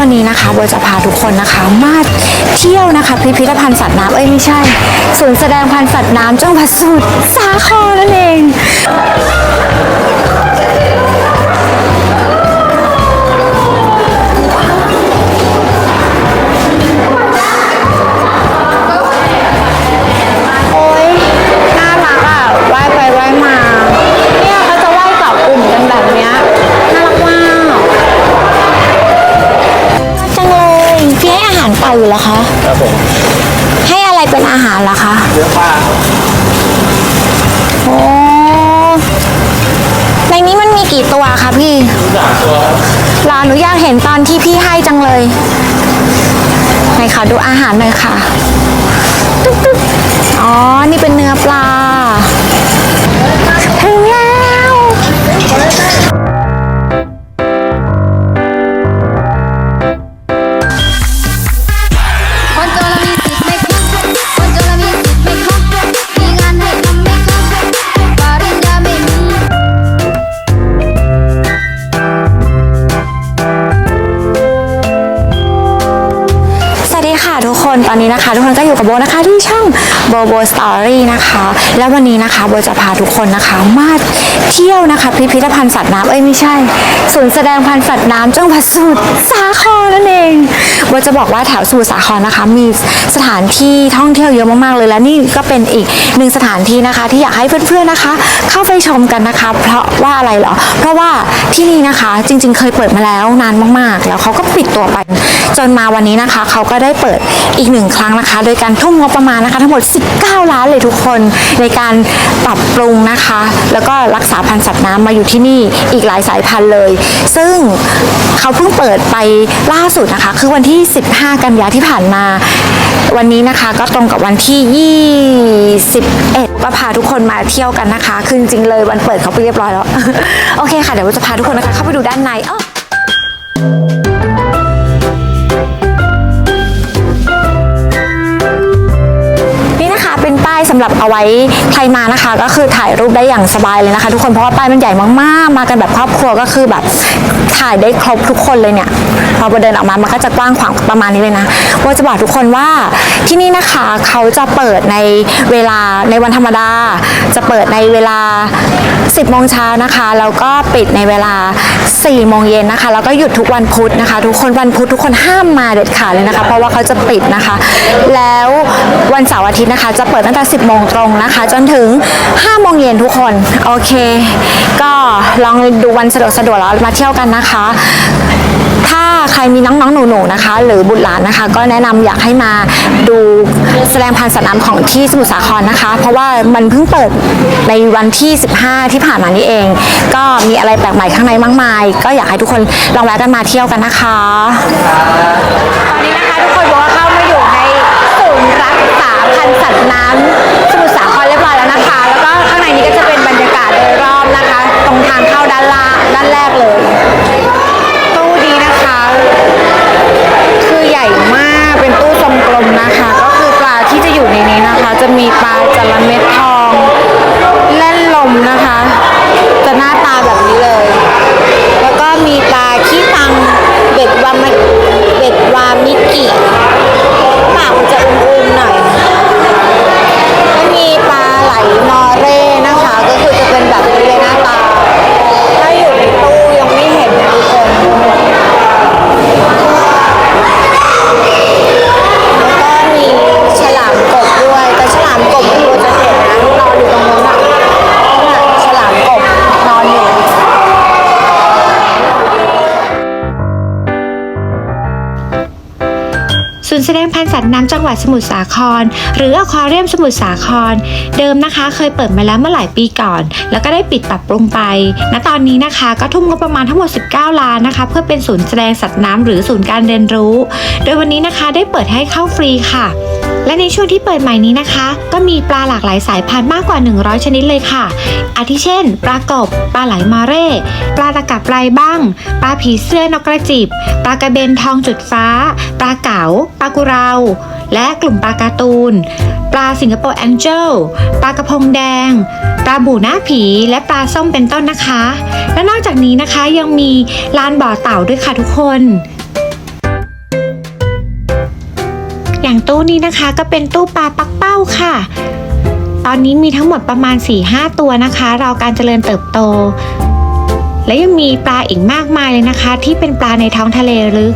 วันนี้นะคะโบจะพาทุกคนนะคะ มาเที่ยวนะคะพิพิธภัณฑ์สัตว์น้ำเอ้ยไม่ใช่ศูนย์แสดงพันธุ์สัตว์น้ำจังหวัดสมุทรสาครนั่นเองาหารปลาอยู่เหรอคะ ครับผมให้อะไรเป็นอาหารล่ะคะเนื้อปลาโอ้ในนี้มันมีกี่ตัวคะพี่สามตัวลาหนูอยากเห็นตอนที่พี่ให้จังเลยไหนคะดูอาหารหน่อยค่ะตึ๊กตึ๊กอ๋อ นี่เป็นเนื้อปลา กับโบนะคะที่ช่อง โบโบสตอรี่นะคะ แล้ววันนี้นะคะโบจะพาทุกคนนะคะ มาเที่ยวนะคะ พิพิธภัณฑ์สัตว์น้ำเอ้ยไม่ใช่ศูนย์แสดงพันธุ์สัตว์น้ำจังหวัดสมุทรสาครนั่นเองโบจะบอกว่าแถวสมุทรสาครนะคะ มีสถานที่ท่องเที่ยวเยอะมากๆเลยและนี่ก็เป็นอีกหนึ่งสถานที่นะคะ ที่อยากให้เพื่อนๆนะคะ เข้าไปชมกันนะคะ เพราะว่าอะไรเหรอ เพราะว่าที่นี่นะคะจริง ๆ เคยเปิดมาแล้วนานมากๆ แล้วเขาก็ปิดตัวไปจนมาวันนี้นะคะ เขาก็ได้เปิดอีกหนึ่งครั้งนะคะ โดยการทุ่มงบประมาณนะคะ ทั้งหมด19 ล้านเลยทุกคนในการปรับปรุงนะคะ แล้วก็รักษาพันธุ์สัตว์น้ำมาอยู่ที่นี่อีกหลายสายพันธุ์เลย ซึ่งเขาเพิ่งเปิดไปล่าสุดนะคะ คือวันที่ 15 กันยาที่ผ่านมา วันนี้นะคะก็ตรงกับวันที่ 21ก็พาทุกคนมาเที่ยวกันนะคะคือจริงๆเลยวันเปิดเขาไปเรียบร้อยแล้ว โอเคค่ะ เดี๋ยวเราจะพาทุกคนนะคะเข้าไปดูด้านในอ้อ สำหรับเอาไว้ใครมานะคะ ก็คือถ่ายรูปได้อย่างสบายเลยนะคะ ทุกคนเพราะว่าป้ายมันใหญ่มากๆ มากันแบบครอบครัวก็คือแบบถ่ายได้ครบทุกคนเลยเนี่ย พอเดินออกมามันก็จะกว้างขวางประมาณนี้เลยนะว่าจะบอกทุกคนว่าที่นี่นะคะเขาจะเปิดในเวลาในวันธรรมดา จะเปิดในเวลา 10โมงเช้านะคะแล้วก็ปิดในเวลา4โมงเย็นนะคะแล้วก็หยุดทุกวันพุธนะคะ ทุกคนวันพุธทุกคนห้ามมาเด็ดขาดเลยนะคะ เพราะว่าเขาจะปิดนะคะ แล้ววันเสาร์อาทิตย์นะคะ จะเปิดตั้งแต่ 10โมงตรงนะคะ จนถึง5โมงเย็นทุกคนโอเค ก็ลองดูวันสะดวกสะดวกแล้วมาเที่ยวกันนะคะ ถ้าใครมีน้องๆหนูๆนะคะ หรือบุตรหลานนะคะ ก็แนะนำอยากให้มาดูแสดงพันธุ์สัตว์น้ำของที่สมุทรสาครนะคะ เพราะว่ามันเพิ่งเปิดในวันที่ 15 ที่ผ่านมานี้เอง ก็มีอะไรแปลกใหม่ข้างในมากมาย ก็อยากให้ทุกคนลองแวะกันมาเที่ยวกันนะคะ ตอนนี้นะคะทุกคนบอกว่าเข้ามาอยู่ในศูนย์รักษาพันธุ์สัตว์น้ำสมุทรสาครเรียบร้อยแล้วนะคะ แล้วก็ข้างในนี้ก็จะเป็นบรรยากาศโดยรอบนะคะ ตรงทางเข้าด้านล่างด้านแรกเลย คะคือใหญ่มากเป็นตู้ทรงกลมนะคะ ก็คือปลาที่จะอยู่ในนี้นะคะ จะมีปลาจระเม็ดทอง น้ำจังหวัดสมุทรสาคร หรืออควาเรียมสมุทรสาคร เดิมนะคะ เคยเปิดมาแล้วเมื่อหลายปีก่อน แล้วก็ได้ปิดปรับปรุงไป ณตอนนี้นะคะ ก็ทุ่มงบประมาณทั้งหมด 19 ล้านนะคะ เพื่อเป็นศูนย์แสดงสัตว์น้ำหรือศูนย์การเรียนรู้ โดยวันนี้นะคะได้เปิดให้เข้าฟรีค่ะ และในช่วงที่เปิดใหม่นี้นะคะ ก็มีปลาหลากหลายสายพันธุ์มากกว่า 100 ชนิดเลยค่ะ อาทิเช่น ปลากบ ปลาไหลมาเร่ ปลาตะกับปลายบ้าง ปลาผีเสื้อนกกระจิบ ปลากระเบนทองจุดฟ้า ปลาเก๋า ปลากุเรา และกลุ่มปลาการ์ตูน ปลาสิงคโปร์แองเจิล ปลากระพงแดง ปลาบู่หน้าผี และปลาส้มเป็นต้นนะคะ และนอกจากนี้นะคะยังมีลานบ่อเต่าด้วยค่ะทุกคน ตู้นี้นะคะ ก็เป็นตู้ปลาปักเป้าค่ะ ตอนนี้มีทั้งหมดประมาณ 4-5 ตัวนะคะ รอการเจริญเติบโต และยังมีปลาอีกมากมายเลยนะคะ ที่เป็นปลาในท้องทะเลลึก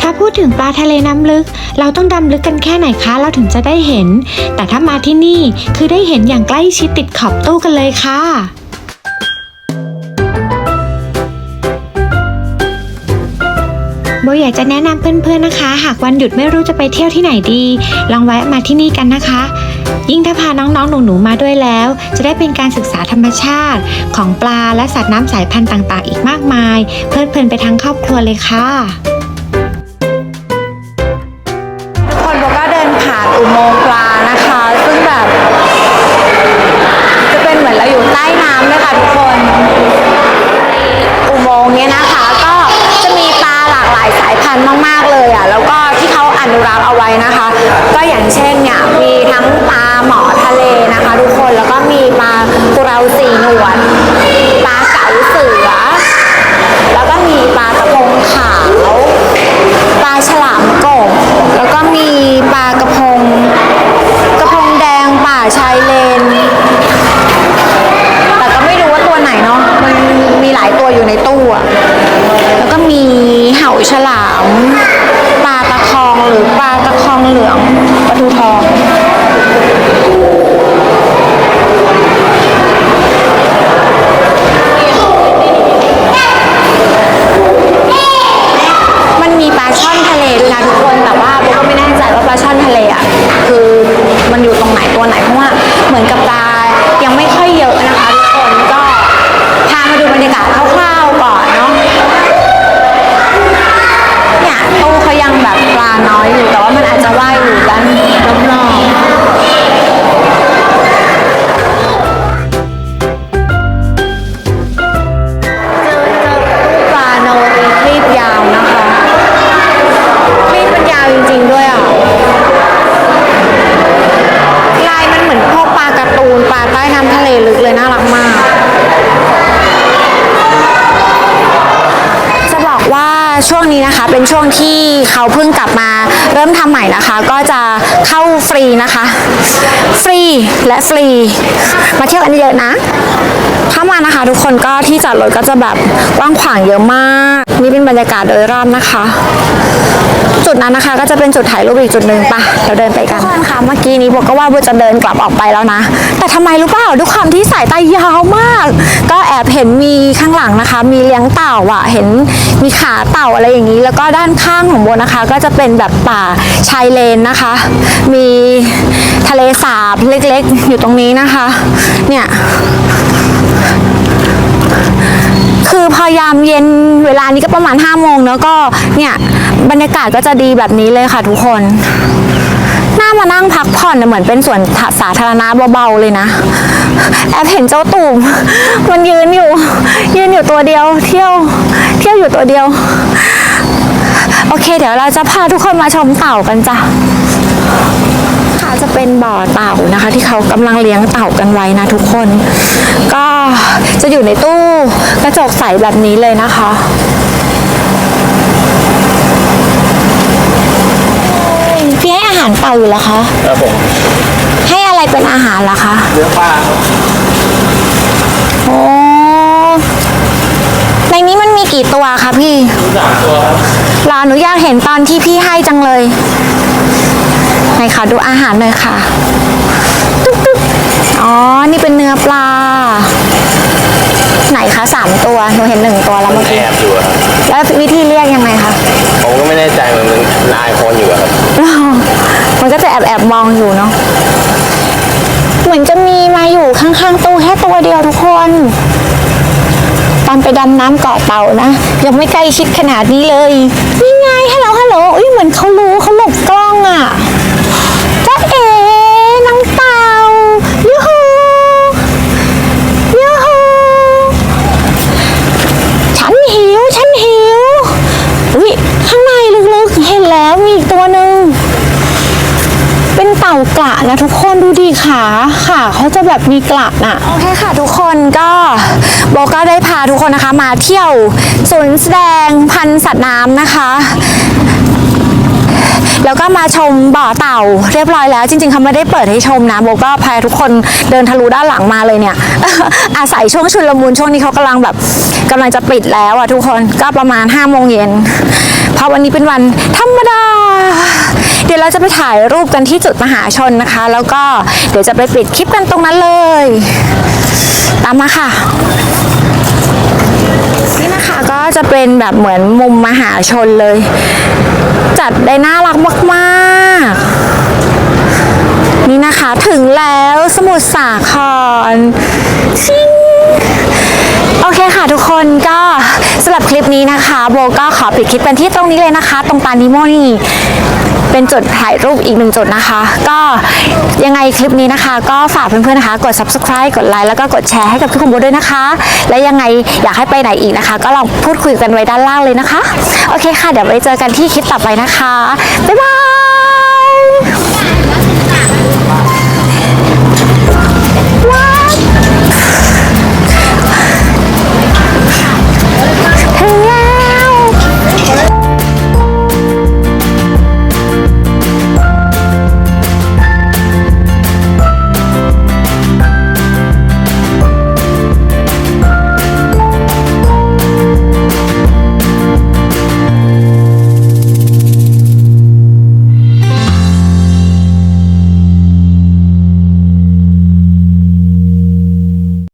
ถ้าพูดถึงปลาทะเลน้ำลึก เราต้องดำลึกกันแค่ไหนคะ เราถึงจะได้เห็น แต่ถ้ามาที่นี่คือได้เห็นอย่างใกล้ชิดติดขอบตู้กันเลยค่ะ โบอยากจะแนะนำเพื่อนๆนะคะ หากวันหยุดไม่รู้จะไปเที่ยวที่ไหนดี ลองแวะมาที่นี่กันนะคะ ยิ่งถ้าพาน้องๆหนูๆมาด้วยแล้ว จะได้เป็นการศึกษาธรรมชาติ ของปลาและสัตว์น้ำสายพันธุ์ต่างๆ อีกมากมาย เพลิดเพลินไปทั้งครอบครัวเลยค่ะทุกคนเราก็เดินผ่านอุโมงค์ปลา มากๆเลยอะแล้วก็ที่เขาอนุรักษ์เอาไว้นะคะ ก็อย่างเช่นเนี่ยมีทั้งปลาหมอทะเลนะคะ ทุกคนแล้วก็มีปลากุเราสีหนวดปลาเก๋าเสือ แล้วก็มีปลากระพงขาวปลาฉลามกบแล้วก็มีปลากระพงกระพงแดงป่าชายเลน แต่ก็ไม่รู้ว่าตัวไหนเนาะมันมีหลายตัวอยู่ในตู้อะแล้วก็มีเห่าฉลาม ปลาตะคองหรือปลาตะคองเหลืองปลาทูทองมันมีปลาช่อนทะเลด้วยนะทุกคนแต่ว่าโบก็ไม่แน่ใจว่าปลาช่อนทะเลอะคือมันอยู่ตรงไหนตัวไหนเพราะว่าเหมือนกับปลายังไม่ค่อยเยอะนะคะทุกคนก็พามาดูบรรยากาศคร่าว แบบปลาน้อยอยู่แต่ว่ามันอาจจะว่ายอยู่ด้านรอบๆ ช่วงนี้นะคะ เป็นช่วงที่เขาเพิ่งกลับมาเริ่มทำใหม่นะคะ ก็จะเข้าฟรีนะคะ ฟรีและฟรี มาเที่ยวกันเยอะนะถ้ามานะคะ ทุกคนก็ที่จอดรถก็จะแบบกว้างขวางเยอะมาก นี่เป็นบรรยากาศโดยรอบนะคะ จุดนั้นนะคะก็จะเป็นจุดถ่ายรูปอีกจุดหนึ่งปะเราเดินไปกันทุกคนคะเมื่อกี้นี้โบก็ว่าโบจะเดินกลับออกไปแล้วนะ แต่ทำไมรู้เปล่าด้วยความที่สายตายาวมาก ก็แอบเห็นมีข้างหลังนะคะ มีเลี้ยงเต่าอะเห็นมีขาเต่าอะไรอย่างนี้ แล้วก็ด้านข้างของโบนะคะ ก็จะเป็นแบบป่าชายเลนนะคะ มีทะเลสาบเล็กๆ อยู่ตรงนี้นะคะ เนี่ยคือพอยามเย็นเวลานี้ก็ประมาณ5้าโมงเนอะก็เนี่ยบรรยากาศก็จะดีแบบนี้เลยค่ะทุกคนน่ามานั่งพักผ่อนเนี่ยเหมือนเป็นสวนสาธารณะเบาๆเลยนะ แอบเห็นเจ้าตูมมันยืนอยู่ ยืนอยู่ตัวเดียวเที่ยว เที่ยวอยู่ตัวเดียว โอเค เดี๋ยวเราจะพาทุกคนมาชมเต่ากันจ้ะค่ะจะเป็นบ่อเต่านะคะ ที่เขากำลังเลี้ยงเต่ากันไว้นะทุกคน ก็จะอยู่ในตู้กระจกใสแบบนี้เลยนะคะพี่ให้อาหารเต่าอยู่แล้วคะครับผมให้อะไรเป็นอาหารล่ะคะเนื้อปลาโอ้ ในนี้มันมีกี่ตัวคะพี่สามตัวครับรอหนูอยากเห็นตอนที่พี่ให้จังเลยไหนขอดูอาหารหน่อยค่ะตุ๊กตุ๊กอ๋อ นี่เป็นเนื้อปลา ไหนคะสามตัวหนูเห็นหนึ่งตัวแล้วเมื่อแอกี้บอยู่อะครับแล้ววิธีเรียกยังไงคะ ผมก็ไม่แน่ใจเหมือนมันนายคนอยู่อะครับมันก็จะแอบแอบๆมองอยู่เนาะ เหมือนจะมีมาอยู่ข้างๆตู้แค่ตัวเดียวทุกคนต อนไปดำน้ำเกาะเต่านะ ยังไม่ใกล้ชิดขนาดนี้เลยนี่ไงฮัลโหลฮัลโหลอุ้ยเหมือนเขารู้เขาหลบกล้องอะ่ะจ้าเอ๋น้องเต่ายูฮูยูฮูฉันหิวฉันหิวอุ้ยข้างในลึกๆเห็นแล้วมีอีกตัวหนึ่ง เต่ากระนะทุกคนดูดีขาขาเขาจะแบบมีกระน่ะ โอเคค่ะทุกคนก็โบก็ได้พาทุกคนนะคะ มาเที่ยวศูนย์แสดงพันธุ์สัตว์น้ำนะคะ แล้วก็มาชมบ่อเต่าเรียบร้อยแล้ว จริงๆเขาไม่ได้เปิดให้ชมนะโบก็พาทุกคนเดินทะลุด้านหลังมาเลยเนี่ย อาศัยช่วงชุลมุนช่วงนี้เขากำลังแบบกำลังจะปิดแล้วอะทุกคนก็ประมาณ5้าโมงเย็นเพราะวันนี้เป็นวันธรรมดา เดี๋ยวเราจะไปถ่ายรูปกันที่จุดมหาชนนะคะ แล้วก็เดี๋ยวจะไปปิดคลิปกันตรงนั้นเลย ตามมาค่ะ นี่นะคะก็จะเป็นแบบเหมือนมุมมหาชนเลย จัดได้น่ารักมากๆ นี่นะคะถึงแล้วสมุทรสาครชิงโอเคค่ะทุกคนก็สำหรับคลิปนี้นะคะ โบก็ขอปิดคลิปกันที่ตรงนี้เลยนะคะ ตรงปานิโมนี่ เป็นจุดถ่ายรูปอีกหนึ่งจุดนะคะ ก็ยังไงคลิปนี้นะคะ ก็ฝากเพื่อนๆนะคะ กด subscribe กดไลค์แล้วก็กดแชร์ให้กับทุกคนด้วยนะคะ และยังไงอยากให้ไปไหนอีกนะคะ ก็ลองพูดคุยกันไว้ด้านล่างเลยนะคะ โอเคค่ะ เดี๋ยวไปเจอกันที่คลิปต่อไปนะคะ บ๊ายบาย